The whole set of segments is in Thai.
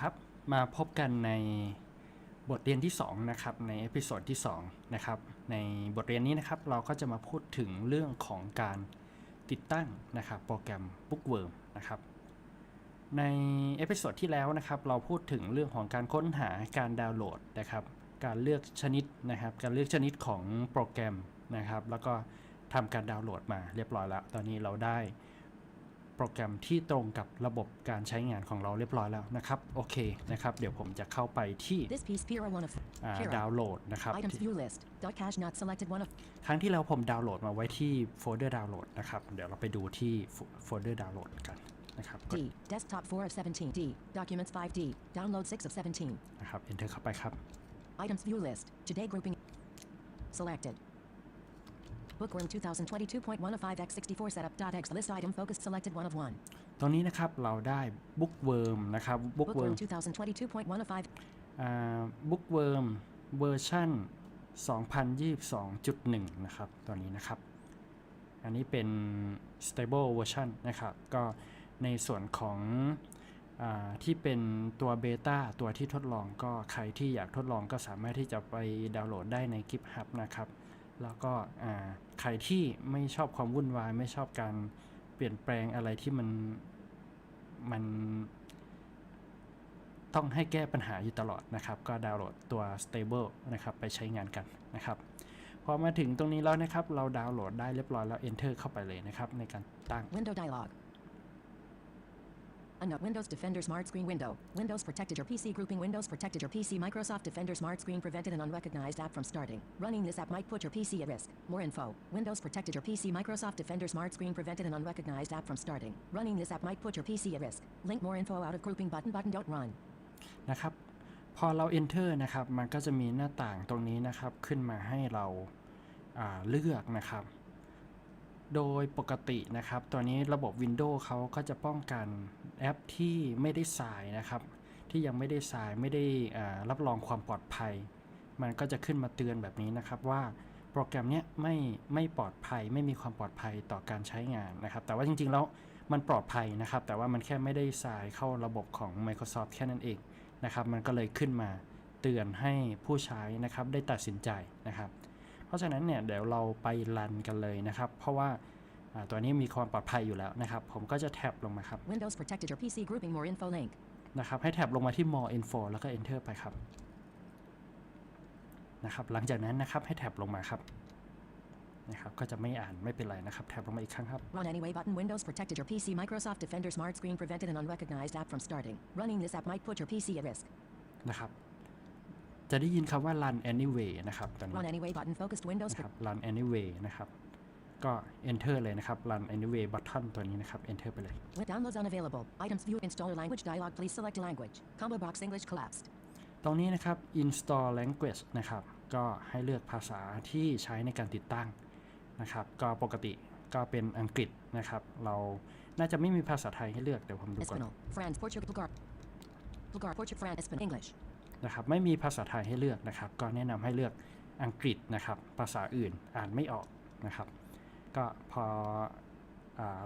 ครับมาพบกันในบทเรียนที่2นะครับในเอพิโซดที่2นะครับในบทเรียนนี้นะครับเราก็จะมาพูดถึงเรื่องของการติดตั้งนะครับ โปรแกรม Bookworm นะครับในเอพิโซดที่แล้วนะครับเราพูดถึงเรื่องของการค้นหาการดาวน์โหลดนะครับ การเลือกชนิดนะครับการเลือกชนิดของโปรแกรมนะครับ แล้วก็ทำการดาวน์โหลดมาเรียบร้อยแล้วตอนนี้เราได้โปรแกรมที่ตรงกับระบบการใช้งานของเราเรียบร้อยแล้วนะครับ โอเคนะครับ เดี๋ยวผมจะเข้าไปที่ดาวน์โหลดนะครับครั้งที่แล้วผมดาวน์โหลดมาไว้ที่โฟลเดอร์ดาวน์โหลดนะครับ เดี๋ยวเราไปดูที่โฟลเดอร์ดาวน์โหลดกันนะครับ D desktop 4 of 17 D documents 5 D download 6 of 17นะครับ enter เข้าไปครับ items view list today grouping selected Bookworm 2022.105x64 setup.x list item focus selected one of one ตอนนี้นะครับเราได้ Bookworm นะครับ Bookworm 2022.105 Bookworm เวอร์ชัน2022.1 นะครับ ตอนนี้นะครับ อันนี้เป็น stable version นะครับ ก็ในส่วนของอที่เป็นตัวเบต้าตัวที่ทดลองก็ใครที่อยากทดลองก็สามารถที่จะไปดาวน์โหลดได้ใน GitHub นะครับแล้วก็ใครที่ไม่ชอบความวุ่นวาย ไม่ชอบการเปลี่ยนแปลงอะไรที่มัน มันต้องให้แก้ปัญหาอยู่ตลอดนะครับ ก็ดาวน์โหลดตัว stable นะครับไปใช้งานกันนะครับ พอมาถึงตรงนี้แล้วนะครับ เราดาวน์โหลดได้เรียบร้อยแล้ว enter เข้าไปเลยนะครับในการตั้ง window dialog a n o t e Windows Defender Smart Screen window. Windows protected your PC grouping. Windows protected your PC. Microsoft Defender Smart Screen prevented an unrecognized app from starting. Running this app might put your PC at risk. More info. Windows protected your PC. Microsoft Defender Smart Screen prevented an unrecognized app from starting. Running this app might put your PC at risk. Link more info out of grouping button. Button don't run. นะครับ พอเรา enter นะครับ มันก็จะมีหน้าต่างตรงนี้นะครับ ขึ้นมาให้เราเลือกนะครับ โดยปกตินะครับ ตัวนี้ระบบ Windows เขาก็จะป้องกันแอป ที่ไม่ได้สายนะครับที่ยังไม่ได้สายไม่ได้รับรองความปลอดภัย มันก็จะขึ้นมาเตือนแบบนี้นะครับ ว่าโปรแกรมเนี้ยไม่ไม่ปลอดภัย ไม่มีความปลอดภัยต่อการใช้งานนะครับ แต่ว่าจริง ๆ แล้ว มันปลอดภัยนะครับ แต่ว่ามันแค่ไม่ได้สายเข้าระบบของ Microsoft แค่นั้นเองนะครับมันก็เลยขึ้นมาเตือนให้ผู้ใช้นะครับได้ตัดสินใจนะครับ เพราะฉะนั้นเนี่ยเดี๋ยวเราไปรันกันเลยนะครับเพราะว่าตัวนี้มีความปลอดภัยอยู่แล้วนะครับ ผมก็จะแท็บลงมาครับ Windows protected your PC grouping more info link นะครับ ให้แท็บลงมาที่ more info แล้วก็ enter ไปครับ นะครับ หลังจากนั้นนะครับ ให้แท็บลงมาครับ นะครับ ก็จะไม่อ่าน ไม่เป็นไรนะครับ แท็บลงมาอีกครั้งครับ Run anyway button Windows protected your PC Microsoft Defender Smart Screen prevented an unrecognized app from starting running this app might put your PC at risk นะครับ จะได้ยินคำว่า run anyway นะครับตอนนี้ run anyway button focused Windows นะครับ run anyway นะครับก็ enter เลยนะครับ run anyway button ตัวนี้นะครับ enter ไปเลย downloads unavailable items view installer language dialog please select language combo box English collapsed ตรงนี้นะครับ install language นะครับ ก็ให้เลือกภาษาที่ใช้ในการติดตั้งนะครับ ก็ปกติก็เป็นอังกฤษนะครับ เราน่าจะไม่มีภาษาไทยให้เลือกเดี๋ยวผมดูก่อน France Portugal Bulgar Portugal France Spanish English นะครับไม่มีภาษาไทยให้เลือกนะครับ ก็แนะนำให้เลือกอังกฤษนะครับ ภาษาอื่นอ่านไม่ออกนะครับก็พอ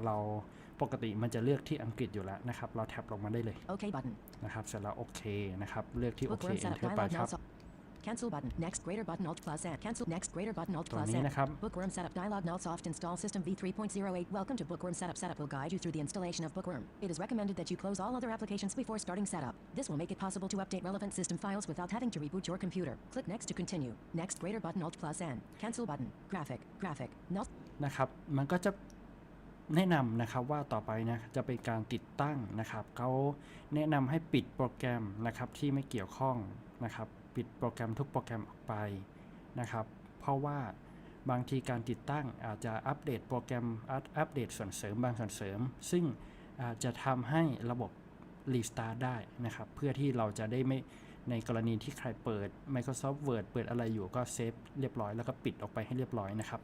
เราปกติมันจะเลือกที่อังกฤษอยู่แล้วนะครับ เราแท็บลงมาได้เลยโอเคบัตนะครับเสร็จแล้วโอเคนะครับ Cancel button. Next greater button Alt plus Cancel next greater button Alt plus Bookworm setup dialog now soft install system v3.08. Welcome to Bookworm setup. Setup will guide you through the installation of Bookworm. It is recommended that you close all other applications before starting setup. This will make it possible to update relevant system files without having to reboot your computer. Click next to continue. Next greater button Alt plus N. Cancel button. Graphic. Graphic. Not. นะครับ มันก็จะแนะนำนะครับว่าต่อไปนะจะเป็นการติดตั้งนะครับเขาแนะนำให้ปิดโปรแกรมนะครับที่ไม่เกี่ยวข้องนะครับ ปิดโปรแกรมทุกโปรแกรมออกไปนะครับ เพราะว่าบางทีการติดตั้ง อาจจะอัปเดตโปรแกรมอัปเดตส่วนเสริม บางส่วนเสริม ซึ่งอาจจะทำให้ระบบรีสตาร์ได้นะครับเพื่อที่เราจะได้ไม่ในกรณีที่ใครเปิด Microsoft Word เปิดอะไรอยู่ก็เซฟเรียบร้อยแล้วก็ปิดออกไปให้เรียบร้อยนะครับ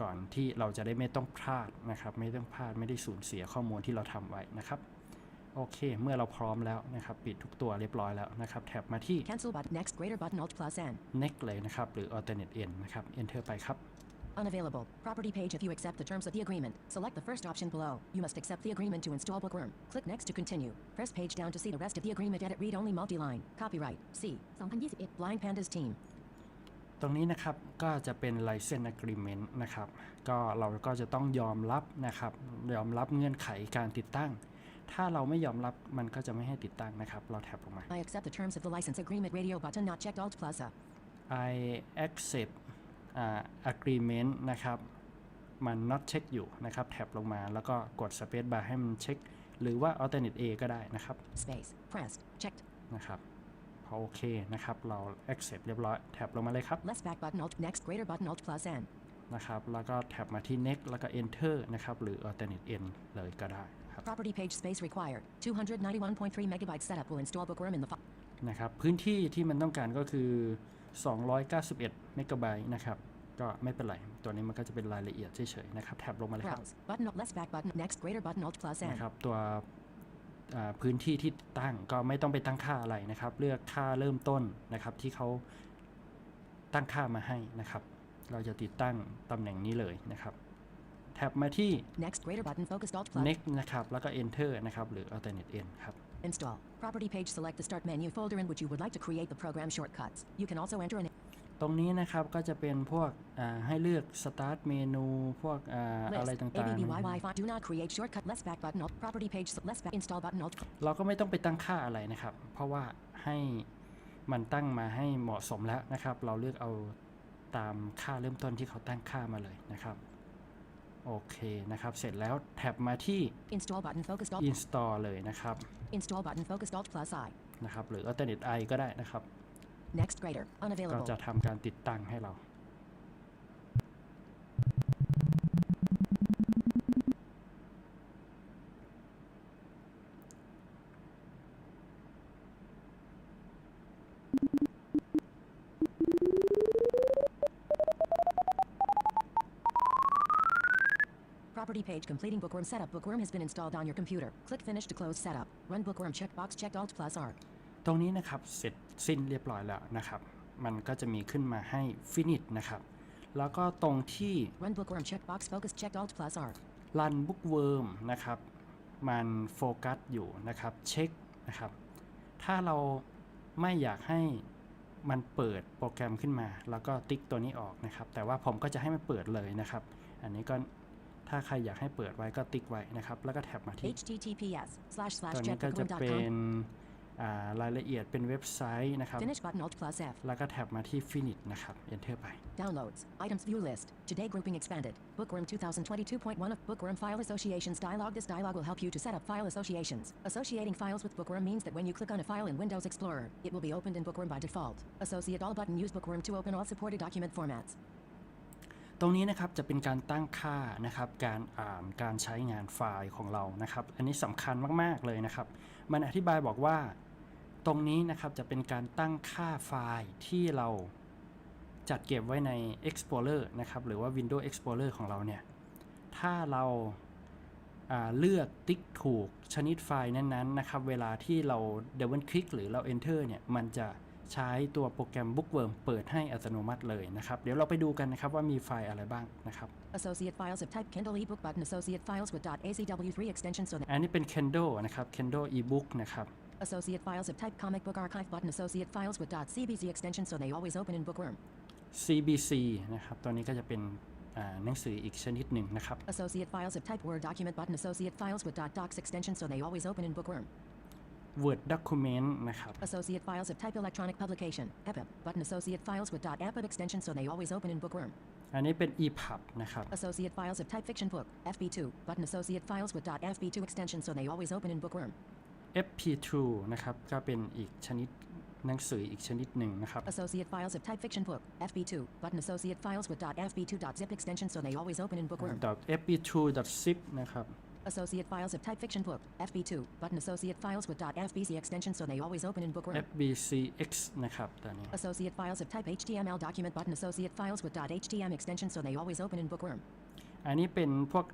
ก่อนที่เราจะได้ไม่ต้องพลาดนะครับ ไม่ต้องพลาดไม่ได้สูญเสียข้อมูลที่เราทำไว้นะครับ โอเค เมื่อเราพร้อมแล้วนะครับ ปิดทุกตัวเรียบร้อยแล้วนะครับแท็บมาที่ cancel button next greater button alt plus n next เลยนะครับ หรือ alternate n นะครับ enter ไปครับ Unavailable. Property page if you accept the terms of the agreement. Select the first option below. You must accept the agreement to install Bookworm. Click next to continue. Press page down to see the rest of the agreement. Edit read-only multi-line. Copyright. C. 2021. Blind Pandas Team. ตรงนี้นะครับ ก็จะเป็น license agreement นะครับ ก็เราก็จะต้องยอมรับนะครับ ยอมรับเงื่อนไขการติดตั้ง ถ้าเราไม่ยอมรับมันก็จะไม่ให้ติดตั้งนะครับ เราแท็บลงมา I accept the terms of the license agreement radio button not checked alt plus up I accept uh, agreement นะครับ มัน not check อยู่นะครับ แท็บลงมาแล้วก็กด space bar ให้มันเช็ค หรือว่า alternate A ก็ได้นะครับ space pressed checked นะครับโอเคนะครับ เรา accept เรียบร้อย แท็บลงมาเลยครับ left back button alt next greater button alt plus n นะครับแล้วก็แท็บมาที่ next แล้วก็ enter นะครับ หรือ alternate n เลยก็ได้ครับ property page space required 291.3 megabyte setup will install bookworm in the file นะครับพื้นที่ที่มันต้องการก็คือ 291เมกะไบต์นะครับ ก็ไม่เป็นไร ตัวนี้มันก็จะเป็นรายละเอียดเฉยๆนะครับ แท็บลงมาเลยครับ button back button button plus alt left next greater n alt นะครับตัวพื้นที่ที่ตั้งก็ไม่ต้องไปตั้งค่าอะไรนะครับ เลือกค่าเริ่มต้นนะครับที่เขาตั้งค่ามาให้นะครับ เราจะติดตั้งตำแหน่งนี้เลยนะครับ แท็บมาที่ next greater button focus alt plug next นะครับแล้วก็ enter นะครับหรือ alternate n ครับ install property page select the start menu folder in which you would like to create the program shortcuts you can also enter an ตรงนี้นะครับก็จะเป็นพวกให้เลือก start เมนูพวกอะไรต่างๆ เราก็ไม่ต้องไปตั้งค่าอะไรนะครับ เพราะว่าให้มันตั้งมาให้เหมาะสมแล้วนะครับ เราเลือกเอาตามค่าเริ่มต้นที่เขาตั้งค่ามาเลยนะครับ โอเคนะครับเสร็จแล้ว แท็บมาที่ install button focus install เลยนะครับ install button focus dot plus i นะครับหรือ alternate i ก็ได้นะครับ next grader unavailable property page completing bookworm setup bookworm has been installed on your computer click finish to close setup run bookworm checkbox checked alt plus r ตรงนี้นะครับเสร็จสิ้นเรียบร้อยแล้วนะครับ มันก็จะมีขึ้นมาให้ finish นะครับแล้วก็ตรงที่ run bookworm checkbox focus c h e c k alt plus r run bookworm นะครับมันโฟกัสอยู่นะครับเช็คนะครับถ้าเราไม่อยากให้มันเปิดโปรแกรมขึ้นมา แล้วก็ติ๊กตัวนี้ออกนะครับ แต่ว่าผมก็จะให้มันเปิดเลยนะครับ อันนี้ก็ถ้าใครอยากให้เปิดไว้ก็ติ๊กไว้นะครับ แล้วก็แท็บมาที่ https ตัวนี้ก็จะเป็นรายละเอียดเป็นเว็บไซต์นะครับ Finish button Alt plus F แล้วก็แท็บมาที่ Finish นะครับ Enter ไป Downloads Items View List Today Grouping Expanded Bookworm 2022.1 of Bookworm File Associations Dialog This dialog will help you to set up file associations Associating files with Bookworm means that when you click on a file in Windows Explorer it will be opened in Bookworm by default Associate all button use Bookworm to open all supported document formats ตรงนี้นะครับจะเป็นการตั้งค่านะครับ การอ่านการใช้งานไฟล์ของเรานะครับ อันนี้สำคัญมาก ๆ เลยนะครับมันอธิบายบอกว่าตรงนี้นะครับจะเป็นการตั้งค่าไฟล์ที่เราจัดเก็บไว้ใน Explorer นะครับหรือว่า Windows Explorer ของเราเนี่ยถ้าเราาเลือกติ๊กถูกชนิดไฟล์นั้นๆนะครับ เวลาที่เรา double click หรือเรา enter เนี่ยมันจะใช้ตัวโปรแกรม Bookworm เปิดให้อัตโนมัติเลยนะครับ เดี๋ยวเราไปดูกันนะครับ ว่ามีไฟล์อะไรบ้างนะครับ Associate files of type Kindle ebook button associate files with .acw3 extension so อันนี้เป็น Kindle นะครับ Kindle ebook นะครับ Associate files of type comic book archive button associate files with .cbc extension so they always open in Bookworm CBC นะครับ ตัวนี้ก็จะเป็นหนังสืออีกชนิดหนึ่งนะครับ Associate files of type Word document button associate files with .docs extension so they always open in Bookworm Word document นะครับ Associate files of type electronic publication EPUB button associate files with dot .EPUB extension so they always open in bookworm อันนี้เป็น EPUB นะครับ Associate files of type fiction book FB2 button associate files with dot .FB2 extension so they always open in bookworm FP2 นะครับก็เป็นอีกชนิดหนังสืออีกชนิดหนึ่งนะครับ Associate files of type fiction book FB2 button associate files with dot .FB2.zip dot extension so they always open in bookworm dot .FB2.zip dot นะครับ Associate files of type fiction book, FB2, button associate files with .fbc extension so they always open in book room. FBCX นะครับตัวนี้ Associate files of type HTML document button associate files with .htm extension so they always open in book room. อันนี้เป็นพวก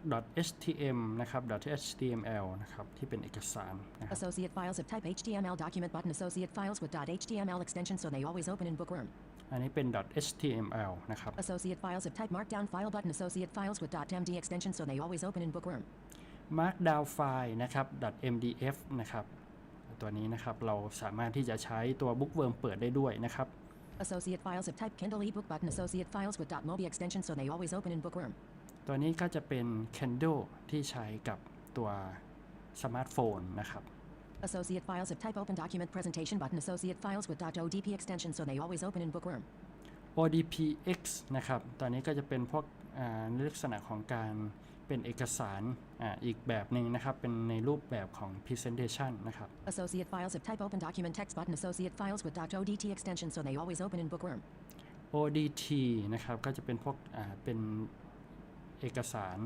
.htm นะครับ .html นะครับที่เป็นเอกสารนะครับ Associate files of type HTML document button associate files with .html extension so they always open in book room. อันนี้เป็น .html นะครับ Associate files of type markdown file button associate files with .md extension so they always open in book room markdown file นะครับ .mdf นะครับ ตัวนี้นะครับเราสามารถที่จะใช้ตัว bookworm เปิดได้ด้วยนะครับ Associate files of type Kindle ebook button associate files with .mobi extension so they always open in bookworm ตัวนี้ก็จะเป็น Kindle ที่ใช้กับตัวสมาร์ทโฟนนะครับ Associate files of type open document presentation button associate files with .odp extension so they always open in bookworm ODPX นะครับตอนนี้ก็จะเป็นพวกในลักษณะของการเป็นเอกสารออีกแบบหนึ่งนะครับ เป็นในรูปแบบของ presentation นะครับ associate files of type open document text button associate files with dot .odt extension so they always open in bookworm odt นะครับ ก็จะเป็นพวกเป็นเอกสาร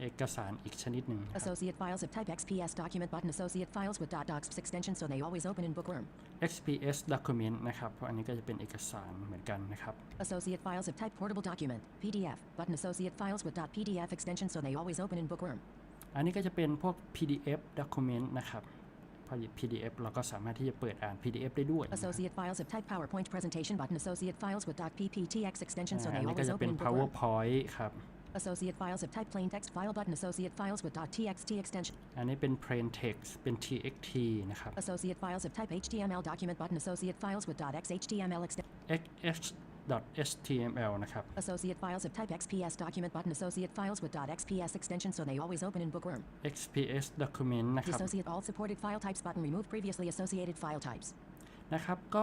เอกสารอีกชนิดหนึ่ง Associate files of type XPS document button associate files with .docs extension so they always open in bookworm XPS document นะครับ เพราะอันนี้ก็จะเป็นเอกสารเหมือนกันนะครับ Associate files of type portable document PDF button associate files with .pdf extension so they always open in bookworm อันนี้ก็จะเป็นพวก PDF document นะครับ พอ PDF เราก็สามารถที่จะเปิดอ่าน PDF ได้ด้วย Associate files of type PowerPoint presentation button associate files with .pptx extension so they always open in b o o k w อันนี้ก็จะเป็น PowerPoint ครับ associate files of type plain text file button associate files with .txt extension อันนี้เป็น plain text เป็น txt นะครับ associate files of type html document button associate files with .xhtml extension .html นะครับ associate files of type xps document button associate files with .xps extension so they always open in bookworm xps document นะครับ Associate all supported file types button remove previously associated file types นะครับ ก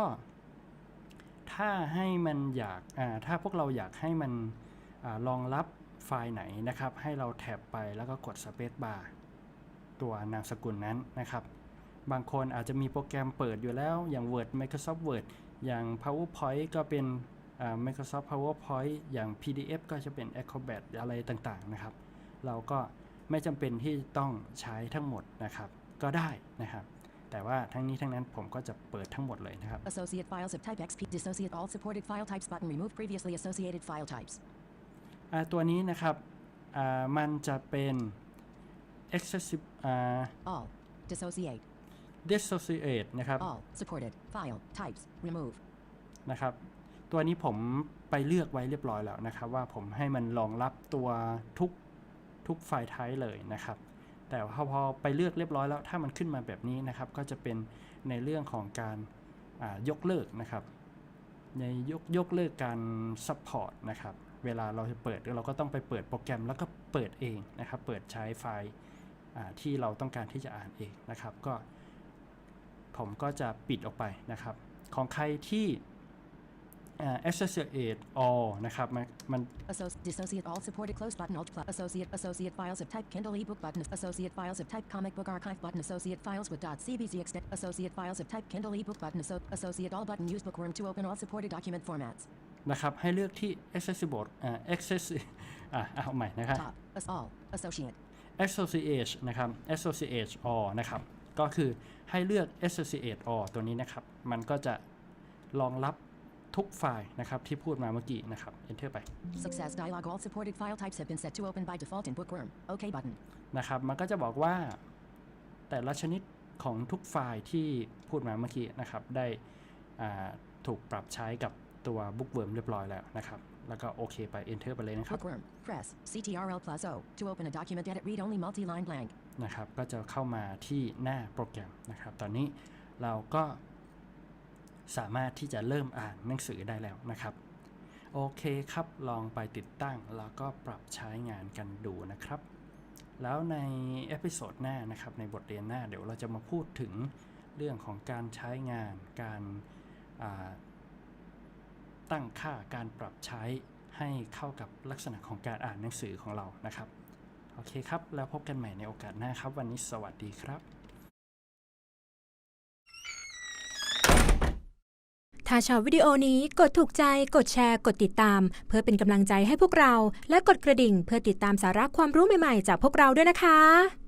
็ไฟล์ไหนนะครับ ให้เราแท็บไปแล้วก็กด Space Bar ตัวนามสกุลนั้นนะครับ บางคนอาจจะมีโปรแกรมเปิดอยู่แล้วอย่าง Word Microsoft Word อย่าง PowerPoint ก็เป็น Microsoft PowerPoint อย่าง PDF ก็จะเป็น Acrobat อะไรต่างๆนะครับ เราก็ไม่จำเป็นที่ต้องใช้ทั้งหมดนะครับ ก็ได้นะครับ แต่ว่าทั้งนี้ทั้งนั้นผมก็จะเปิดทั้งหมดเลยนะครับ Associate files of type XP dissociate all supported file types button remove previously associated file types ตัวนี้นะครับ มันจะเป็น excessive all dissociate dissociate นะครับ all supported file types remove นะครับ ตัวนี้ผมไปเลือกไว้เรียบร้อยแล้วนะครับ ว่าผมให้มันรองรับตัวทุกทุกไฟล์ไทป์เลยนะครับ แต่พอไปเลือกเรียบร้อยแล้วถ้ามันขึ้นมาแบบนี้นะครับก็จะเป็นในเรื่องของการยกเลิกนะครับในยกยกเลิกการซัพพอร์ตนะครับเวลาเราจะเปิด เราก็ต้องไปเปิดโปรแกรมแล้วก็เปิดเองนะครับเปิดใช้ไฟล์ที่เราต้องการที่จะอ่านเองนะครับก็ผมก็จะปิดออกไปนะครับ ของใครที่ associate all นะครับมัน associate all supported close button alt plus associate associate files of type Kindle ebook button associate files of type comic book archive button associate files with .cbz extend associate files of type Kindle ebook button associate all button use bookworm to open all supported document formats นะครับให้เลือกที่ accessible access อ่าเอาใหม่นะครับ associate associate นะครับ associate or นะครับก็คือให้เลือก associate or ตัวนี้นะครับมันก็จะรองรับทุกไฟล์นะครับที่พูดมาเมื่อกี้นะครับ enter ไป success dialog all supported file types have been set to open by default in bookworm OK button นะครับมันก็จะบอกว่า แต่ละชนิดของทุกไฟล์ที่พูดมาเมื่อกี้นะครับได้ถูกปรับใช้กับตัวบุ๊กเวิร์มเรียบร้อยแล้วนะครับ แล้วก็โอเคไป Enter ไปเลยนะครับ Bookworm press CTRL plus O to open a document edit read only multi-line blank นะครับ ก็จะเข้ามาที่หน้าโปรแกรมนะครับ ตอนนี้เราก็สามารถที่จะเริ่มอ่านหนังสือได้แล้วนะครับ โอเคครับลองไปติดตั้งแล้วก็ปรับใช้งานกันดูนะครับ แล้วในเอพิโซดหน้านะครับ ในบทเรียนหน้าเดี๋ยวเราจะมาพูดถึงเรื่องของการใช้งานการตั้งค่าการปรับใช้ให้เข้ากับลักษณะของการอ่านหนังสือของเรานะครับ โอเคครับ แล้วพบกันใหม่ในโอกาสหน้าครับ วันนี้สวัสดีครับ ถ้าชอบวิดีโอนี้ กดถูกใจ กดแชร์ กดติดตาม เพื่อเป็นกำลังใจให้พวกเรา และกดกระดิ่งเพื่อติดตามสาระความรู้ใหม่ๆ จากพวกเราด้วยนะคะ